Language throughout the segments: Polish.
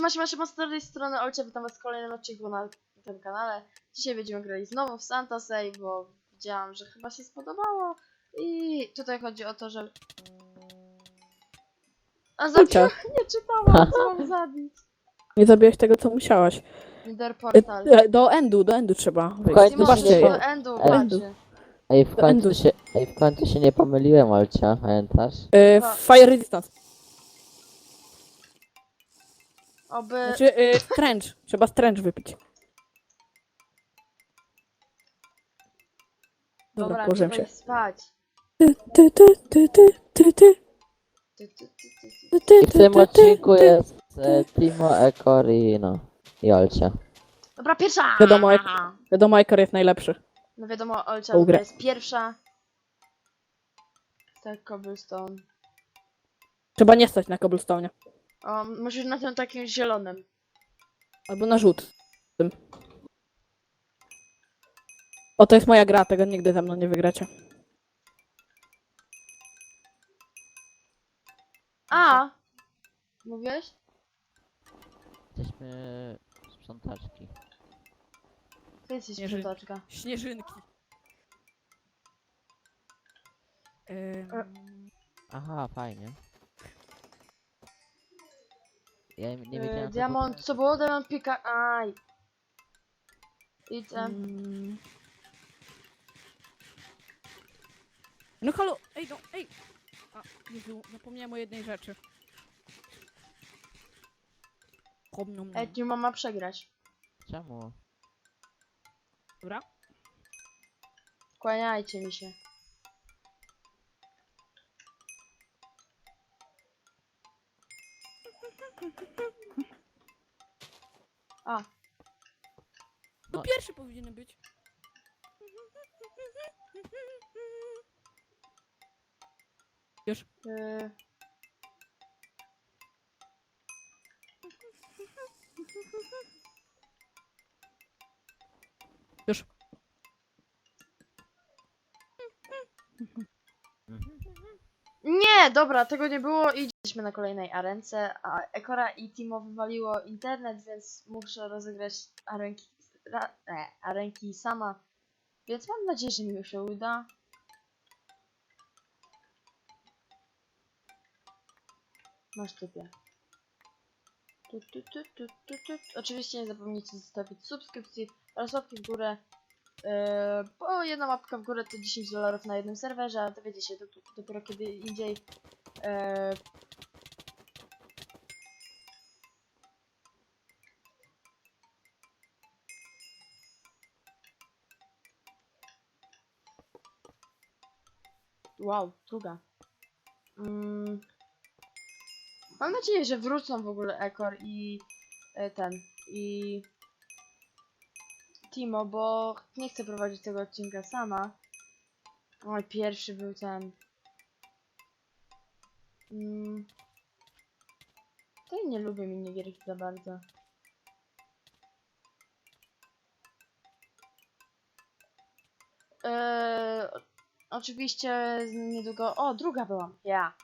Masz, masz, masz z tej strony Olcia, witam was w kolejnym odcinku na tym kanale. Dzisiaj będziemy grali znowu w Santa Say, bo widziałam, że chyba się spodobało. I tutaj chodzi o to, że... A zabiłam, nie czytałam, co mam zabić. Nie zabiłeś tego, co musiałaś. Nether E, Portal. e, Do endu, do endu trzeba wyjść. Się- do Zobaczcie, endu, Endu. patrzcie. Ej, w Do endu. końcu się, ej, w końcu się nie pomyliłem, Olcia, pamiętasz? e, Fire Resistance. Oby... Znaczy, e, stręcz. Trzeba stręcz wypić. Dobra, Dobra, położyłem trzeba się. iść spać. Ty, ty, ty, ty, ty, ty, ty, Ty, ty, ty, ty, ty. ty, ty, I w tym ty, ty, odcinku ty. jest e, Timo, Ekor i no, i Olcia. Dobra, pierwsza! Wiadomo, jak- Wiadomo, Ekor jest najlepszy. No wiadomo, Olcia grę. jest pierwsza. Tak, cobblestone. Trzeba nie stać na cobblestone. O, musisz na tym takim zielonym. Albo na rzut. Tym. O, to jest moja gra, tego nigdy ze mną nie wygracie. A! Mówiłeś? Jesteśmy sprzątaczki. Ty jesteś Nie sprzątaczka. Śnieżynki. Aha, fajnie. Ja nie E, wiedziałem, co diamont, co było? Diamond pika... Aj! I ten... Mm. No halo, ej, no, ej! A, Jezu, zapomniałem o jednej rzeczy. Komną. Ej, tu mama przegrać. Czemu? Dobra? Kłaniajcie mi się. A, No No. pierwszy powinien być. Już. yy... Już. Nie, dobra, tego nie było i jesteśmy na kolejnej arence, a Ekora i Timo wywaliło internet, więc muszę rozegrać arenki, ra, e, arenki sama. Więc mam nadzieję, że mi się uda. Masz typie. Tu, tu, tu, tu, tu, tu. Oczywiście nie zapomnijcie zostawić subskrypcji oraz łapki w górę. Yy, bo jedna łapka w górę to 10 dolarów na jednym serwerze, ale dowiecie się dop- dopiero kiedy indziej. Yy, Wow, druga. Mm. Mam nadzieję, że wrócą w ogóle Ekor i e, ten i Timo, bo nie chcę prowadzić tego odcinka sama. Oj, pierwszy był ten. Mm. To nie lubię minigierki za bardzo. Eee, oczywiście niedługo. O, druga byłam. Ja.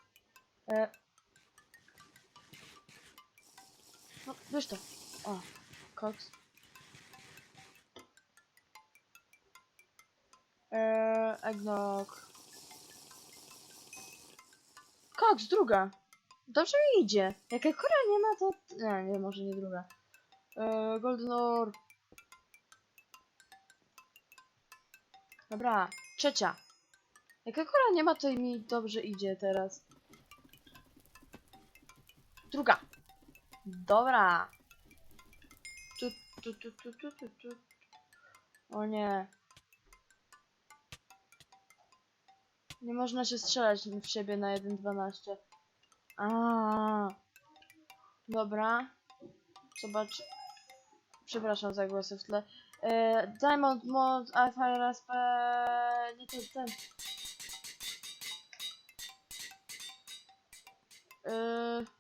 E... No, wiesz to. O, koks. Eee, eggnog. Koks, druga. Dobrze mi idzie. Jak akura nie ma, to... Nie, nie, może nie druga. Eee, golden ore. Dobra, trzecia. Jak akura nie ma, to mi dobrze idzie teraz. Druga. Dobra. Tu, tu, tu, tu, tu, tu, tu. O nie. Nie można się strzelać w siebie na 1.12. A. Dobra. Zobacz. Przepraszam za głosy w tle. E, Diamond Mod, Fire SP. Nie ten, ten. E,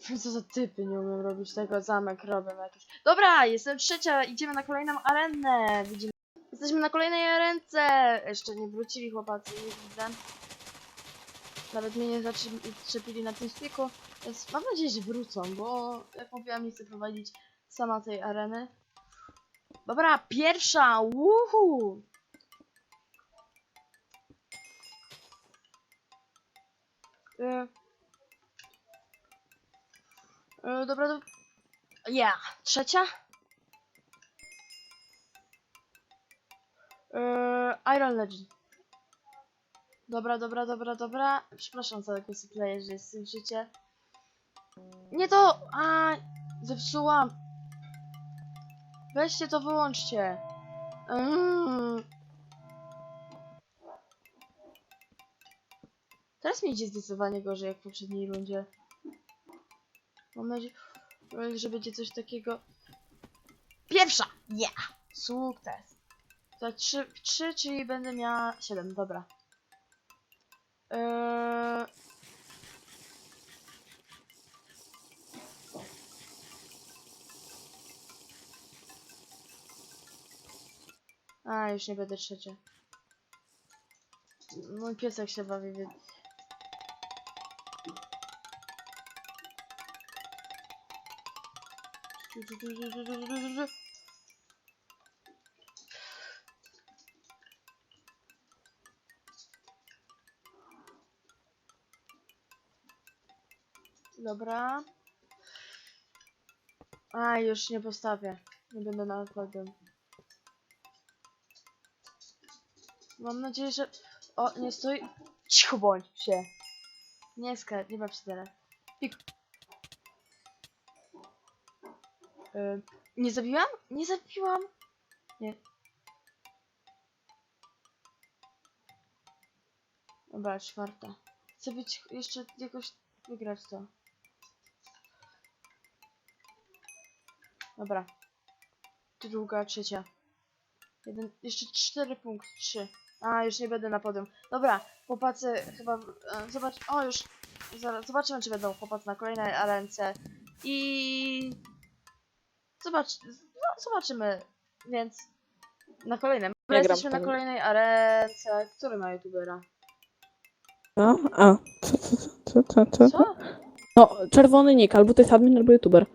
Co za typy, nie umiem robić tego, zamek robię jakiś. Dobra, jestem trzecia, idziemy na kolejną arenę. Widzimy. Jesteśmy na kolejnej arence. Jeszcze nie wrócili chłopacy, nie widzę. Nawet mnie nie zaczepili na tym styku, więc mam nadzieję, że wrócą, bo jak mówiłam, nie chcę prowadzić sama tej areny. Dobra, pierwsza! Woohoo! Y, y, dobra, dobra. Ja, trzecia? Y, Iron Legend. Dobra, dobra, dobra, dobra. Przepraszam za takie player, że jest w życie. Nie to! A, zepsułam. Weźcie to, wyłączcie. Mm. Teraz mi idzie zdecydowanie gorzej jak w poprzedniej rundzie. Mam nadzieję, że będzie coś takiego. Pierwsza! Yeah! Sukces! To 3, 3 czyli będę miała 7, dobra. Eee... A, już nie będę trzecia. Mój piesek się bawi, więc... Dobra. A, już nie postawię. Nie będę na podium. Mam nadzieję, że... O, nie stoi... Cicho bądź się. Nie skacz, nie baw się teraz. Pik. Y, nie zabiłam? Nie zabiłam? Nie. Dobra, czwarta. Chcę być jeszcze jakoś wygrać to. Dobra. Druga, trzecia. Jeden, jeszcze cztery punkty, trzy. A, już nie będę na podium. Dobra, chłopacy chyba, e, zobacz, o już, zobaczymy czy będą chłopacy na kolejnej arence. I... Zobacz, no, zobaczymy, więc na kolejnym. Nie gram jesteśmy na kolejnej arence. Który ma youtubera? A, a, co, co, co, co, co, co? Co? No, czerwony nick, albo to jest admin, albo youtuber.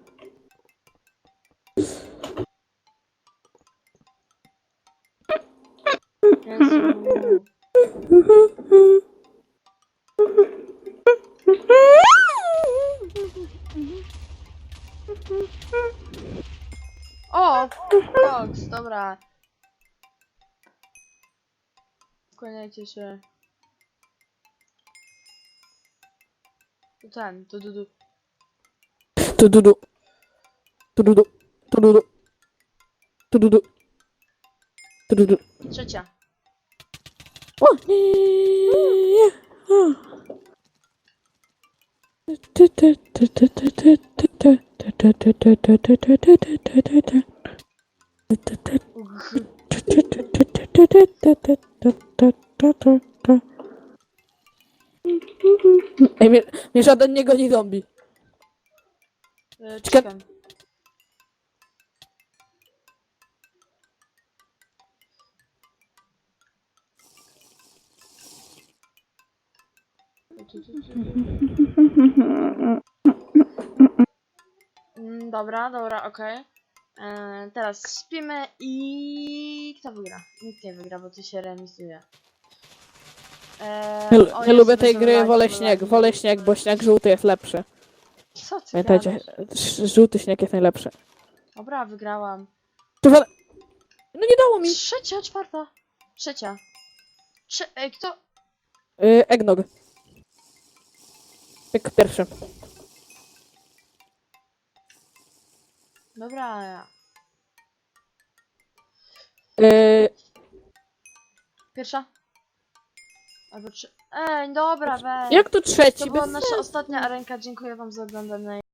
O! Fox, dobra. Kłaniajcie się. To ten, to du, du. Tu du du. Tu du du. Tu du du. Tu du du. Tu du du. Trzecia. O, nie, nie, nie. A. Ty, ty, ty, ty, ty, ty, ty, ty, ty, ty, ty, ty, ty, ty, ty, ty, ty, ty, ty, ty. Ty, Ej, mnie, mnie żaden nie goni zombie. E, Czekaj. Chicken. Mm, Dobra, dobra, okej. E, Teraz spimy i kto wygra? Nikt nie wygra, bo to się remisuje. E, Nie, o nie Jezu, lubię tej gry, wolę śnieg, wolę śnieg, bo śnieg żółty jest lepszy. Co ty Pamiętajcie, gadasz? ż- żółty śnieg jest najlepszy. Dobra, wygrałam. To wale... No nie dało mi! Trzecia, czwarta. Trzecia. Trze Ej, kto? Yy, eggnog. Jak pierwszy. Dobra. Yy, Pierwsza? Albo trzy. Ej, dobra, weź. jak to trzeci? To była Bez nasza ostatnia arenka. Dziękuję wam za oglądanie.